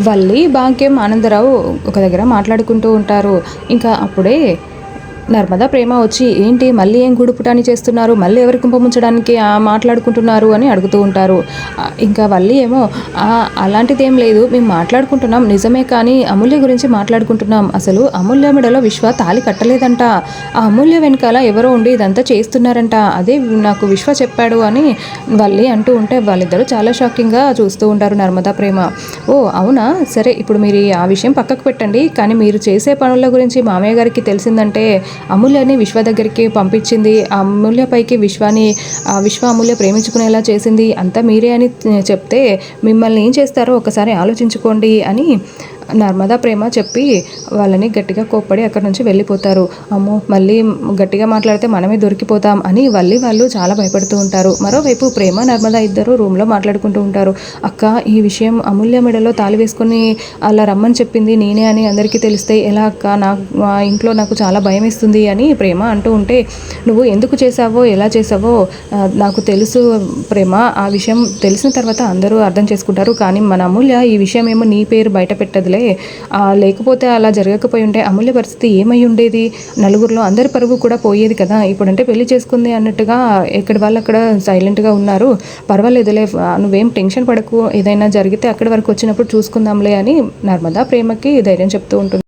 వల్లి భాగ్యం ఆనందరావు ఒక దగ్గర మాట్లాడుకుంటూ ఉంటారు. ఇంకా అప్పుడే నర్మదా ప్రేమ వచ్చి ఏంటి మళ్ళీ ఏం గుడుపుటాని చేస్తున్నారు? మళ్ళీ ఎవరి కుంభముంచడానికి మాట్లాడుకుంటున్నారు? అని అడుగుతూ ఉంటారు. ఇంకా వల్లి ఏమో అలాంటిది ఏం లేదు. మేము మాట్లాడుకుంటున్నాం. నిజమే కానీ అమూల్య గురించి మాట్లాడుకుంటున్నాం. అసలు అమూల్య మెడలో విశ్వ తాళి కట్టలేదంట. ఆ అమూల్య వెనకాల ఎవరో ఉండి ఇదంతా చేస్తున్నారంట. అదే నాకు విశ్వ చెప్పాడు అని వల్లి అంటూ ఉంటే వాళ్ళిద్దరూ చాలా షాకింగ్గా చూస్తూ ఉంటారు నర్మదా ప్రేమ. ఓ అవునా? సరే ఇప్పుడు మీరు ఆ విషయం పక్కకు పెట్టండి. కానీ మీరు చేసే పనుల గురించి మామయ్య గారికి తెలిసిందంటే అమూల్యని విశ్వ దగ్గరికి పంపించింది. ఆ అమూల్యపైకి విశ్వాని ఆ విశ్వ అమూల్య ప్రేమించుకునేలా చేసింది. అంతా మీరే అని చెప్తే మిమ్మల్ని ఏం చేస్తారో ఒకసారి ఆలోచించుకోండి అని నర్మదా ప్రేమ చెప్పి వాళ్ళని గట్టిగా కోప్పడి అక్కడి నుంచి వెళ్ళిపోతారు. అమ్మో మళ్ళీ గట్టిగా మాట్లాడితే మనమే దొరికిపోతాం అని మళ్ళీ వాళ్ళు చాలా భయపడుతూ ఉంటారు. మరోవైపు ప్రేమ నర్మదా ఇద్దరు రూమ్లో మాట్లాడుకుంటూ ఉంటారు. అక్క ఈ విషయం అమూల్య మెడలో తాళి వేసుకొని అలా రమ్మని చెప్పింది నేనే అని అందరికీ తెలిస్తే ఎలా అక్క? నాకు మా ఇంట్లో నాకు చాలా భయం ఇస్తుంది అని ప్రేమ అంటూ ఉంటే నువ్వు ఎందుకు చేసావో ఎలా చేసావో నాకు తెలుసు ప్రేమ. ఆ విషయం తెలిసిన తర్వాత అందరూ అర్థం చేసుకుంటారు. కానీ మన అమూల్య ఈ విషయం ఏమో నీ పేరు బయట పెట్టదులే. ఆ, లేకపోతే అలా జరగకపోయి ఉంటే అమూల్య పరిస్థితి ఏమై ఉండేది? నలుగురిలో అందరి పరుగు కూడా పోయేది కదా? ఇప్పుడంటే పెళ్ళి చేసుకుంది అన్నట్టుగా ఎక్కడి వాళ్ళు అక్కడ సైలెంట్గా ఉన్నారు. పర్వాలేదులే నువ్వేం టెన్షన్ పడకు. ఏదైనా జరిగితే అక్కడి వరకు వచ్చినప్పుడు చూసుకుందాంలే అని నర్మదా ప్రేమకి ధైర్యం చెప్తూ ఉంటుంది.